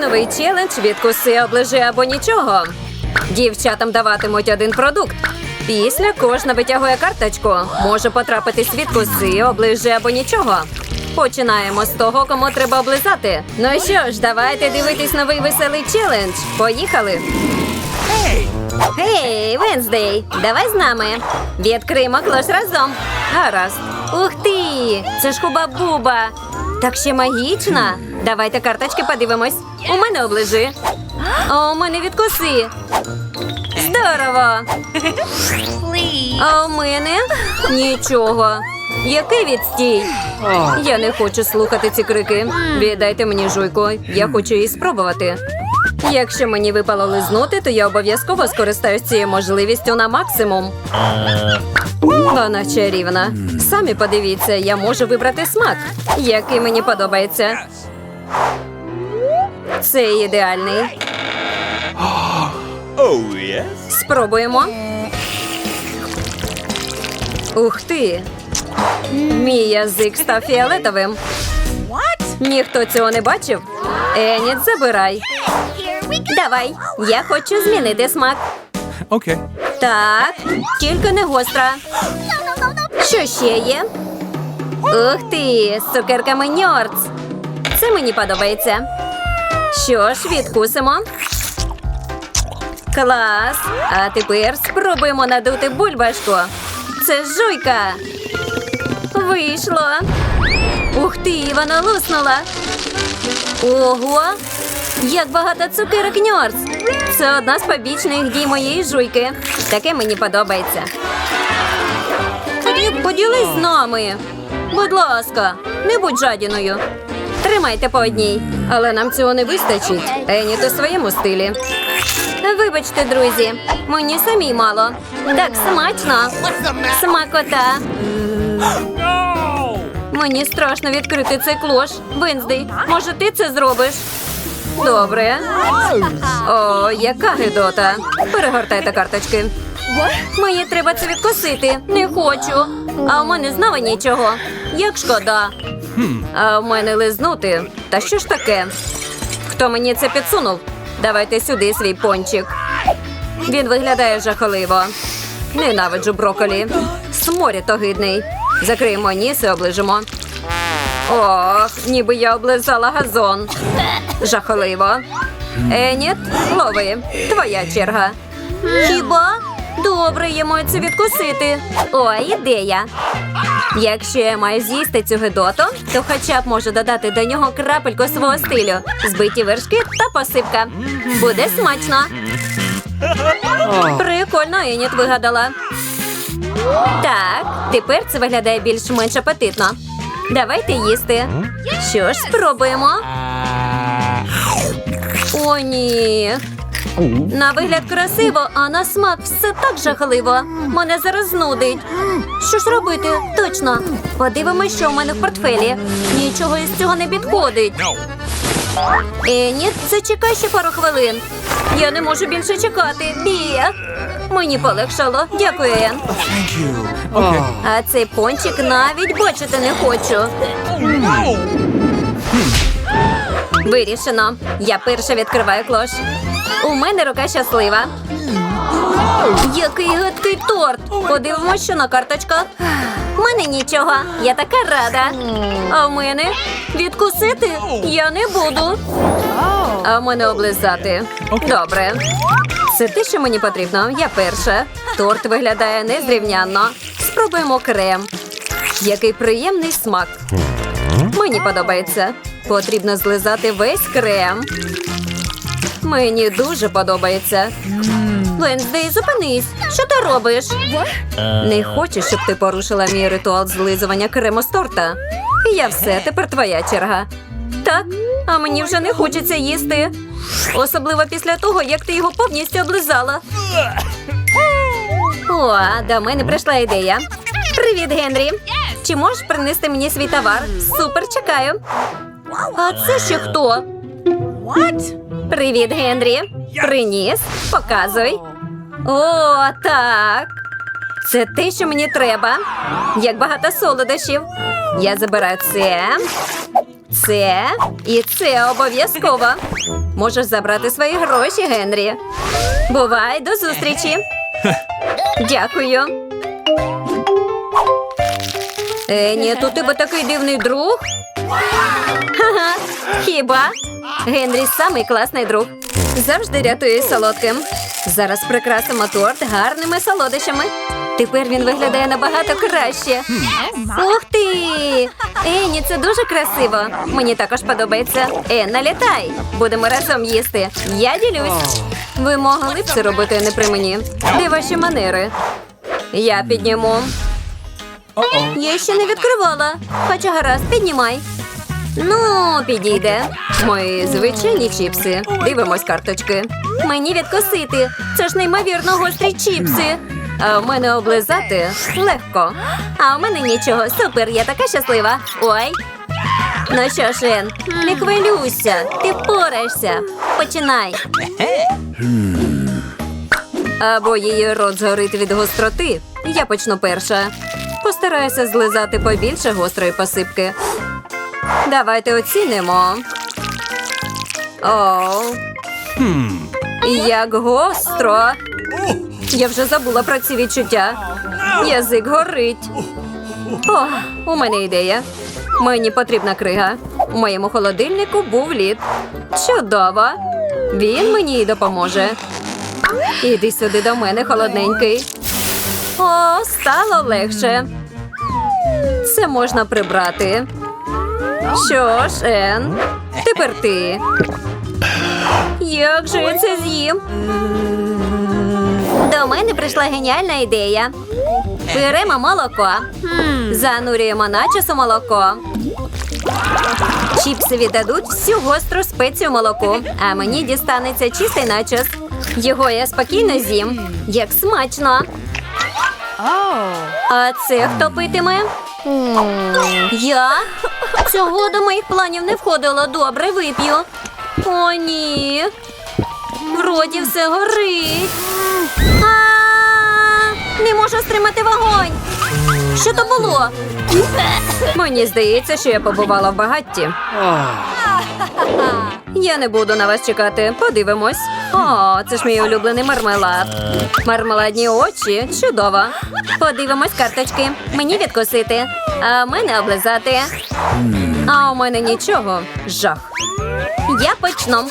Новий челендж відкуси оближи або нічого. Дівчатам даватимуть один продукт. Після кожна витягує карточку. Може потрапитись відкуси, оближи або нічого. Починаємо з того, кому треба облизати. Ну що ж, давайте дивитись новий веселий челендж. Поїхали! Гей, Венздей, давай з нами. Відкриємо клош разом. Гаразд. Ух ти! Це ж хуба буба. Так ще магічна. Давайте карточки подивимось. У мене оближи. А у мене відкуси. Здорово. А у мене нічого. Який відстій? Я не хочу слухати ці крики. Віддайте мені жуйку. Я хочу її спробувати. Якщо мені випало лизнути, то я обов'язково скористаюсь цією можливістю на максимум. Вона чарівна. Самі подивіться, я можу вибрати смак, який мені подобається. Це ідеальний. Oh. Спробуємо. Ух ти! Мій язик став фіолетовим. Ніхто цього не бачив. Еніт, забирай. Давай, я хочу змінити смак. Okay. Так, тільки не гостра. Що ще є? Ух ти, з цукерками Ньорц. Це мені подобається. Що ж, відкусимо. Клас. А тепер спробуємо надути бульбашку. Це жуйка. Вийшло. Ух ти, вона луснула. Ого! Як багато цукерок Ньорс! Це одна з побічних дій моєї жуйки. Таке мені подобається. Поділись з нами. Будь ласка, не будь жадіною. Тримайте по одній, але нам цього не вистачить. Еніт у своєму стилі. Вибачте, друзі, мені самій мало. Так смачно. Смакота. Мені страшно відкрити цей клош. Венздей, може ти це зробиш? Добре. О, яка гидота. Перегортайте карточки. Мені треба це відкусити. Не хочу. А в мене знову нічого. Як шкода. А в мене лизнути. Та що ж таке? Хто мені це підсунув? Давайте сюди свій пончик. Він виглядає жахливо. Ненавиджу броколі. Сморід огидний. Закриємо ніс і оближимо. Ох, ніби я облизала газон. Жахливо. Еніт, лови. Твоя черга. Хіба? Добре, я маю це відкусити. О, ідея. Якщо я маю з'їсти цю гидоту, то хоча б можу додати до нього крапельку свого стилю, збиті вершки та посипка. Буде смачно. Прикольно, Еніт вигадала. Так, тепер це виглядає більш-менш апетитно. Давайте їсти. Що ж, спробуємо. О, ні. На вигляд красиво, а на смак все так жахливо. Мене зараз знудить. Що ж робити? Точно. Подивимось, що у мене в портфелі. Нічого із цього не підходить. Е, ні, зачекай ще пару хвилин. Я не можу більше чекати. Бія. Мені полегшало. Дякую, Ен. А цей пончик навіть бачити не хочу. Вирішено. Я перша відкриваю клош. У мене рука щаслива. Який гадкий торт! Подивимося, що на карточках. У мене нічого. Я така рада. А в мене відкусити я не буду. А в мене облизати. Добре. Це те, що мені потрібно. Я перша. Торт виглядає незрівнянно. Спробуємо крем. Який приємний смак. Мені подобається. Потрібно злизати весь крем. Мені дуже подобається. Венздей, зупинись. Що ти робиш? Не хочу, щоб ти порушила мій ритуал злизування крему з торта. Я все, тепер твоя черга. Так, а мені вже не хочеться їсти. Особливо після того, як ти його повністю облизала. О, до мене прийшла ідея. Привіт, Генрі. Чи можеш принести мені свій товар? Супер, чекаю. А це ще хто? Привіт, Генрі. Приніс. Показуй. О, так. Це те, що мені треба. Як багато солодощів. Я забираю це, це і це обов'язково. Можеш забрати свої гроші, Генрі. Бувай, до зустрічі. Дякую. Ені, тут тебе такий дивний друг. Хіба? Генрі самий класний друг. Завжди рятує солодким. Зараз прикрасимо торт гарними солодощами. Тепер він виглядає набагато краще. Ух ти! Ені, це дуже красиво. Мені також подобається. Енна, літай! Будемо разом їсти. Я ділюсь. Ви могли б це робити не при мені. Де ваші манери? Я підніму. Я ще не відкривала. Хоча гаразд, піднімай. Ну, підійде. Мої звичайні чіпси. Дивимось карточки. Мені відкусити. Це ж неймовірно гострі чіпси. А в мене облизати легко. А в мене нічого. Супер, я така щаслива. Ой. Ну що ж, Ен, не хвилюйся, ти впораєшся. Починай. Або її рот згорить від гостроти. Я почну перша. Постараюся злизати побільше гострої посипки. Давайте оцінимо. О, як гостро. Я вже забула про ці відчуття. Язик горить. О, у мене ідея. Мені потрібна крига. У моєму холодильнику був лід. Чудово. Він мені й допоможе. Іди сюди до мене, холодненький. О, стало легше. Це можна прибрати. Що ж, Ен, тепер ти. Як же я це з'їм? Прийшла геніальна ідея. Беремо молоко, занурюємо начос у молоко. Чіпси віддадуть всю гостру спецію молоку, а мені дістанеться чистий начос. Його я спокійно з'їм. Як смачно. А це хто питиме? Я? Цього до моїх планів не входило. Добре, вип'ю. О, ні. В роті все горить. Можу стримати вогонь. Що то було? Мені здається, що я побувала в багатті. Я не буду на вас чекати. Подивимось. О, це ж мій улюблений мармелад. Мармеладні очі. Чудово. Подивимось карточки. Мені відкусити, а мене облизати. А у мене нічого. Жах. Я почну.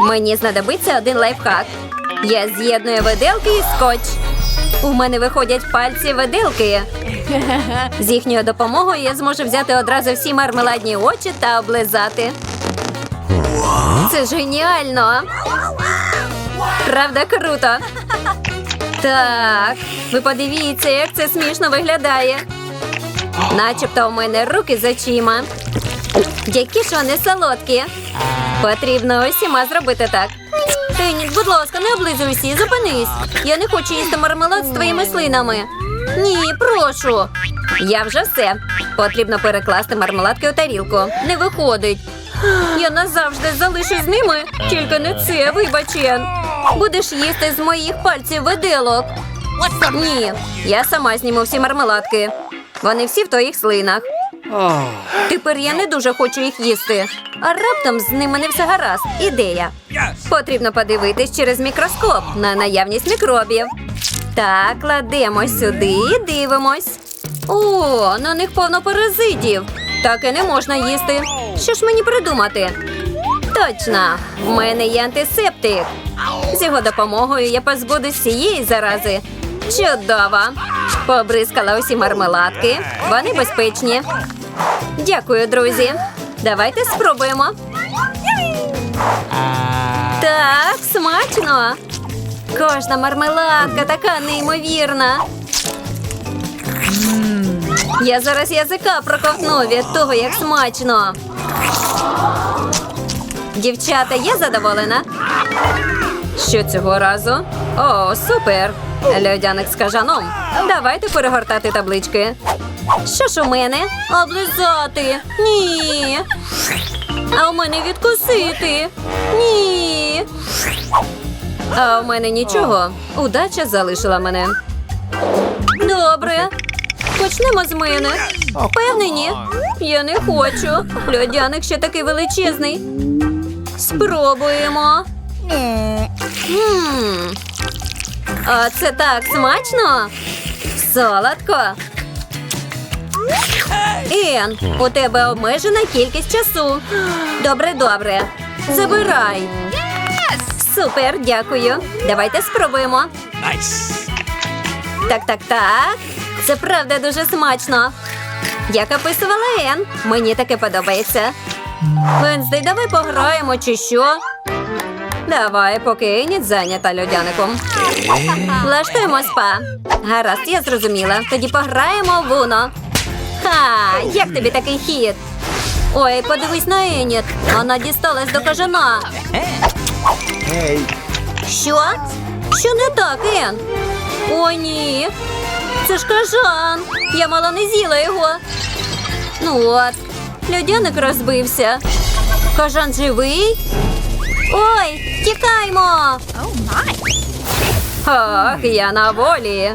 Мені знадобиться один лайфхак. Я з'єдную виделки і скотч. У мене виходять пальці виделки. З їхньою допомогою я зможу взяти одразу всі мармеладні очі та облизати. Це геніально. Правда, круто. Так, ви подивіться, як це смішно виглядає. Начебто у мене руки з очима. Які ж вони солодкі. Потрібно усіма зробити так. Еніт, будь ласка, не облизуйся зупинись. Я не хочу їсти мармелад з твоїми слинами. Ні, прошу. Я вже все. Потрібно перекласти мармеладки у тарілку. Не виходить. Я назавжди залишусь з ними, тільки не це, вибачен. Будеш їсти з моїх пальців виделок. Ні, я сама зніму всі мармеладки. Вони всі в твоїх слинах. Тепер я не дуже хочу їх їсти. А раптом з ними не все гаразд. Ідея. Потрібно подивитись через мікроскоп на наявність мікробів. Так, кладемо сюди і дивимось. О, на них повно паразитів. Таке не можна їсти. Що ж мені придумати? Точно, в мене є антисептик. З його допомогою я позбудусь всієї зарази. Чудово! Побризкала усі мармеладки. Вони безпечні. Дякую, друзі. Давайте спробуємо. Так, смачно. Кожна мармеладка така неймовірна. Я зараз язика проковтну від того, як смачно. Дівчата, є задоволена? Що цього разу? О, супер! Льодяник з кажаном. Давайте перегортати таблички. Що ж у мене? Облизати. Ні. А у мене відкусити. Ні. А у мене нічого. Удача залишила мене. Добре. Почнемо з мене. Впевнені? Я не хочу. Льодяник ще такий величезний. Спробуємо. Мм. А це так смачно. Солодко. Ен, у тебе обмежена кількість часу. Добре, добре. Забирай. Супер, дякую. Давайте спробуємо. Так, так, так. Це правда дуже смачно. Як описувала Ен, мені таке подобається. Венздей, давай пограємо чи що? Давай, поки Еніт зайнята льодяником. Влаштуємо спа. Гаразд, я зрозуміла. Тоді пограємо в Уно. Ха, як тобі такий хід? Ой, подивись на Еніт. Вона дісталась до кажана. Що? Що не так, Ен? О, ні. Це ж кажан. Я мало не з'їла його. Ну от, льодяник розбився. Кажан живий? Ой, тікаймо. Ох, я на волі.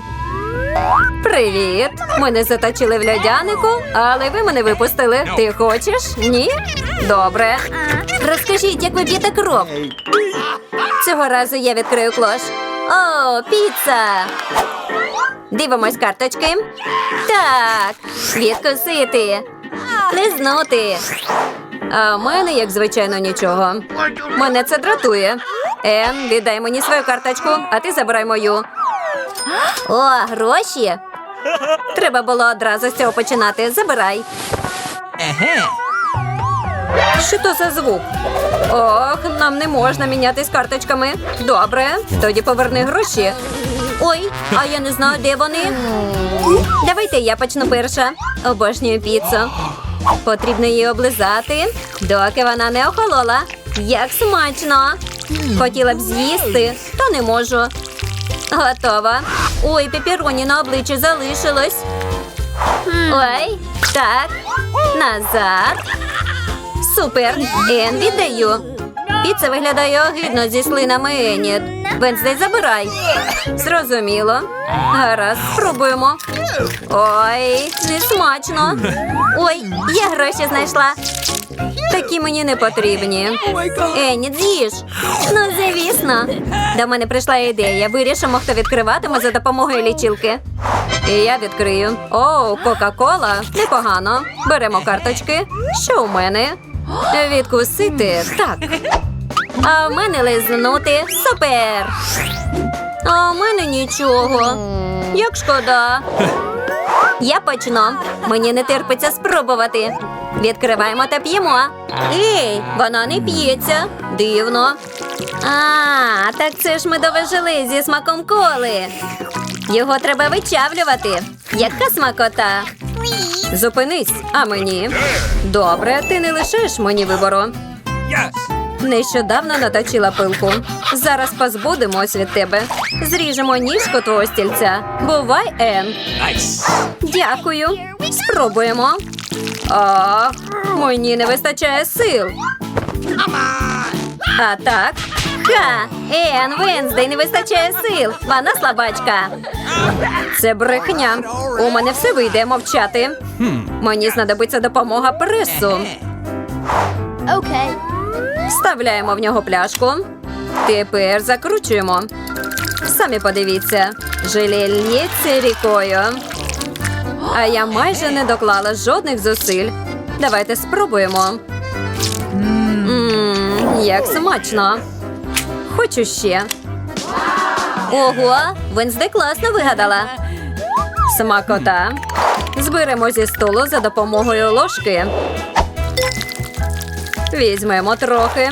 Привіт. Мене заточили в льодянику, але ви мене випустили. Ти хочеш? Ні? Добре. Розкажіть, як ви б'єте кров. Цього разу я відкрию клош. О, піца! Дивимось карточки. Так, відкусити, лизнути. А в мене, як звичайно, нічого. Мене це дратує. Ен, віддай мені свою карточку, а ти забирай мою. О, гроші. Треба було одразу з цього починати. Забирай. Uh-huh. Що то за звук? Ох, нам не можна мінятись карточками. Добре, тоді поверни гроші. Ой, а я не знаю, де вони. Давайте я почну перша. Обожнюю піцу. Потрібно її облизати, доки вона не охолола. Як смачно! Хотіла б з'їсти, та не можу. Готова. Ой, пепіроні на обличчі залишилось. Ой, так. Назад. Супер! Ен, віддаю. Піца виглядає огидно зі слинами Еніт. Венздей, забирай. Зрозуміло. Гаразд, спробуємо. Ой, не смачно. Ой, я гроші знайшла. Такі мені не потрібні. Еніт, з'їж. Ну, звісно. До мене прийшла ідея. Вирішимо, хто відкриватиме за допомогою лічилки. І я відкрию. О, Кока-Кола. Непогано. Беремо карточки. Що у мене? Відкусити. Так. А в мене лизнути. Супер. А у мене нічого. Як шкода. Я почну. Мені не терпиться спробувати. Відкриваємо та п'ємо. Ей, вона не п'ється. Дивно. А, так це ж медове желе зі смаком коли. Його треба вичавлювати. Яка смакота? Зупинись, а мені. Добре, ти не лишиш мені вибору. Нещодавно наточила пилку. Зараз позбудемось від тебе. Зріжемо ніжку твого стільця. Бувай, Ен. Дякую. Спробуємо. Ах, мені не вистачає сил. А так. Ха! Ен, Венздей не вистачає сил. Вона слабачка. Це брехня. У мене все вийде мовчати. Мені знадобиться допомога пресу. Вставляємо в нього пляшку. Тепер закручуємо. Самі подивіться, желе лється рікою. А я майже не доклала жодних зусиль. Давайте спробуємо. Мм, як смачно. Хочу ще. Ого, Венсде класно вигадала. Смакота. Зберемо зі столу за допомогою ложки. Візьмемо трохи.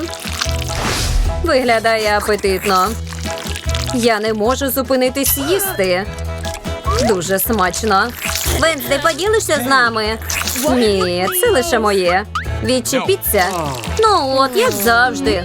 Виглядає апетитно. Я не можу зупинитись їсти. Дуже смачно. Венсдей, поділишся з нами? Ні, це лише моє. Відчепіться. Ну от, як завжди.